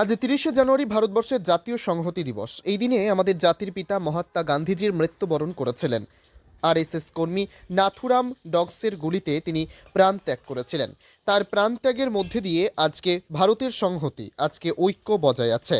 আজ তিরিশে জানুয়ারি ভারতবর্ষের জাতীয় সংহতি দিবস। এই দিনে আমাদের জাতির পিতা মহাত্মা গান্ধীজির মৃত্যুবরণ করেছিলেন। আরএসএস কর্মী নাথুরাম ডগসের গুলিতে তিনি প্রাণ ত্যাগ করেছিলেন। তার প্রাণত্যাগের মধ্যে দিয়ে আজকে ভারতের সংহতি, আজকে ঐক্য বজায় আছে।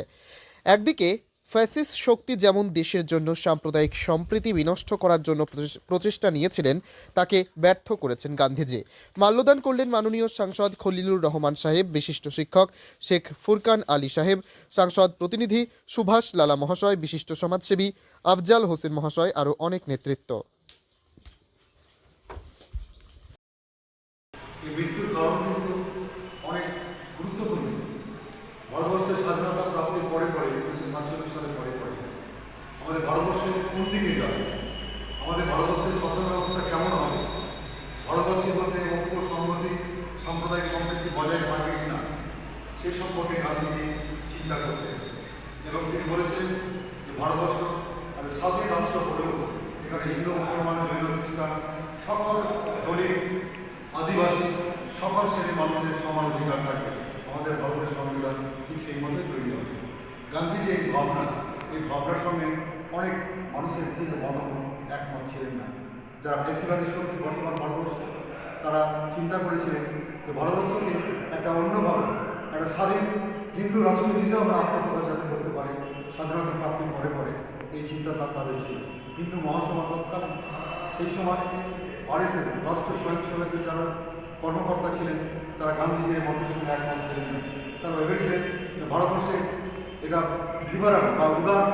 একদিকে ফ্যাসিস্ট শক্তি যেমন দেশের জন্য সাম্প্রদায়িক সম্প্রীতি বিনষ্ট করার জন্য প্রচেষ- প্রচেষ্টা নিয়েছিলেন, তাকে ব্যর্থ করেছেন গান্ধীজি। মাল্যদান করলেন মাননীয় সাংসদ খলিলুর রহমান সাহেব, বিশিষ্ট শিক্ষক শেখ ফুরকান আলী সাহেব, সাংসদ প্রতিনিধি সুভাষ লালা মহাশয়, বিশিষ্ট সমাজসেবী আফজাল হোসেন মহাশয়, আরও অনেক নেতৃত্ব এই মৃত্যুর কারণ কিন্তু অনেক গুরুত্বপূর্ণ ভারতবর্ষের স্বাধীনতা প্রাপ্তির পরে পরে উনিশশো সাতচল্লিশ সালের পরে পরে আমাদের ভারতবর্ষ কোন দিকে যাবে? আমাদের ভারতবর্ষের শাসন ব্যবস্থা কেমন হবে? ভারতবর্ষের মধ্যে ঐক্য সংহতি সাম্প্রদায়িক সম্প্রীতি বজায় থাকবে কিনা? সে সম্পর্কে গান্ধীজি চিন্তা করতেন। এবং তিনি বলেছিলেন যে ভারতবর্ষ একটা স্বাধীন রাষ্ট্র হলেও এখানে হিন্দু, মুসলমান, জৈন, খ্রিস্টান সকল দলিত, আদিবাসী সকল শ্রেণির মানুষের সমান অধিকার থাকবে। আমাদের ভারতের সংবিধান ঠিক সেই মতোই তৈরি হবে। গান্ধীজি এই ভাবনা, এই ভাবনার সঙ্গে অনেক মানুষের কিন্তু মতামত একমত ছিলেন না। যারা ফেসিবাদী শক্তি বর্তমান ভারতবর্ষে, তারা চিন্তা করেছিলেন যে ভারতবর্ষকে একটা অন্যভাবে, একটা স্বাধীন হিন্দু রাষ্ট্র হিসেবে আমরা আত্মপ্রকাশ যাতে করতে পারে, স্বাধীনতা প্রাপ্তির পরে পরে। এই চিন্তা তার তাদের ছিল। হিন্দু মহাসভা তৎকালীন সেই সময় আরএসএস রাষ্ট্র স্বয়ংসেবকের যারা কর্মকর্তা ছিলেন, তারা গান্ধীজির মতের সঙ্গে একমত ছিলেন। তারা ভেবেছিলেন ভারতবর্ষে এটা লিবারাল বা উদার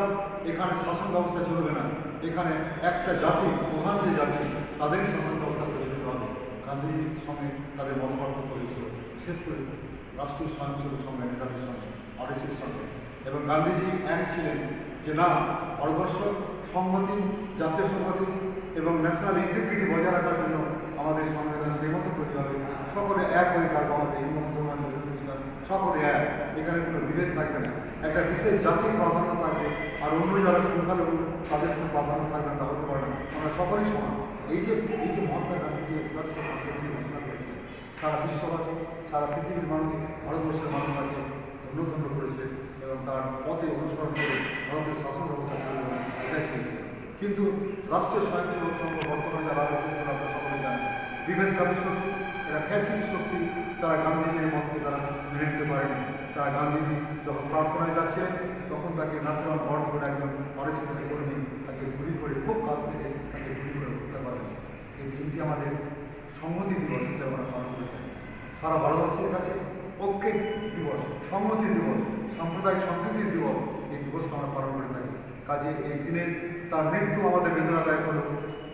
এখানে শাসন ব্যবস্থা চলবে না। এখানে একটা জাতি, প্রধান যে জাতি, তাদেরই শাসন ব্যবস্থা প্রচলিত হবে। গান্ধীজির সঙ্গে তাদের মতপার্থক্য হয়েছিল। বিশেষ করে রাষ্ট্রীয় স্বয়ংসেবক সঙ্গে নেতাদের সঙ্গে আরএসএস সঙ্গে এবং গান্ধীজি এক ছিলেন যে না, ভারতবর্ষ সংহতি, জাতীয় সংহতি এবং ন্যাশনাল ইন্টিগ্রিটি বজায় রাখার জন্য আমাদের সংবিধান সেই মতো তৈরি হবে সকলে এক হয়ে থাকবে আমাদের হিন্দু মুসলমান জৈন খ্রিস্টান সকলে এক এখানে কোনো বিভেদ থাকবে না। একটা বিশেষ জাতির প্রাধান্য থাকবে, আর অন্য যারা সংখ্যালঘু, তাদের কোনো প্রাধান্য থাকবে না, তা হতে পারে না। আমরা সকলেই সমান। এই যে এই যে মহাত্মা গান্ধী যে ঘোষণা করেছে সারা বিশ্ববাসী, সারা পৃথিবীর মানুষ, ভারতবর্ষের মানুষ তাকে ধন্য করেছে এবং তার পথে অনুসরণ করে ভারতের শাসন ব্যবস্থা এটাই চেয়েছে। কিন্তু রাষ্ট্রীয় স্বয়ংসেবক সংঘ বর্তমানে যারা সেগুলো আপনারা সকলে জানেন বিভেদকারী শক্তি, এরা ফ্যাসিস্ট শক্তি, তারা গান্ধীজির মতকে তারা তারা গান্ধীজি যখন প্রার্থনায় যাচ্ছিলেন, তখন তাকে ন্যাশনাল হর্স বলে একজন আরএসএসের কর্মী তাকে গুলি করে, খুব কাছ থেকে তাকে গুলি করে হত্যা করা হয়েছে। এই দিনটি আমাদের সংহতি দিবস হিসেবে আমরা পালন করে থাকি। সারা ভারতবর্ষের কাছে ঐক্যের দিবস, সংহতির দিবস, সাম্প্রদায়িক সম্প্রীতির দিবস, এই দিবসটা আমরা পালন করে থাকি। কাজে এই দিনের তার মৃত্যু আমাদের বেদনাদায়ক হলো।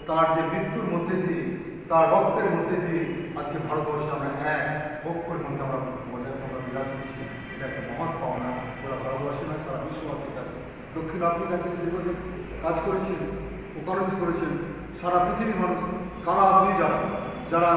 তার যে মৃত্যুর মধ্যে দিয়ে, তার রক্তের মধ্যে দিয়ে আজকে ভারতবর্ষে আমরা এক, ঐক্যের মধ্যে আমরা বজায় আমরা বিরাজ করছি। একটা মহৎ পাওনা। ওরা ভারতবর্ষে নয় সারা বিশ্ববাসীর কাছে। দক্ষিণ আফ্রিকাতে দীর্ঘদিন কাজ করেছিলেন ওকালতি করেছেন, সারা পৃথিবীর মানুষ কালা আদমি যারা যারা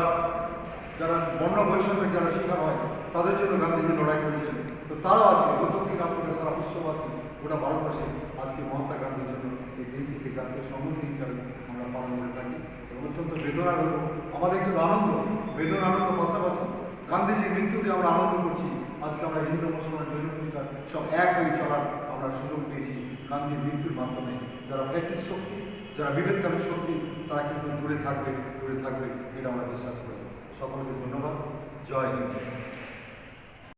যারা বর্ণ বৈষম্যের যারা শিকার হয়, তাদের জন্য গান্ধীজি লড়াই করেছিলেন তো তারাও আজকে দক্ষিণ আফ্রিকা সারা বিশ্ববাসী, গোটা ভারতবর্ষে আজকে মহাত্মা গান্ধীর জন্য এই দিনটিকে জাতীয় সংহতি হিসাবে আমরা পালন করে থাকি। এবং অত্যন্ত বেদনার হলো আমাদের কিন্তু আনন্দ বেদনা আনন্দ পাশাপাশি গান্ধীজির মৃত্যুতে আমরা আনন্দ করছি আজকে আমরা হিন্দু মুসলমান জৈন খ্রিস্টান সব এক হয়ে চলার আমরা সুযোগ পেয়েছি গান্ধীর মৃত্যুর মাধ্যমে। যারা ফ্যাসিস্ট শক্তি, যারা বিভেদকারী শক্তি, তারা কিন্তু দূরে থাকবে দূরে থাকবে, এটা আমরা বিশ্বাস করি। সকলকে ধন্যবাদ। জয় হিন্দ।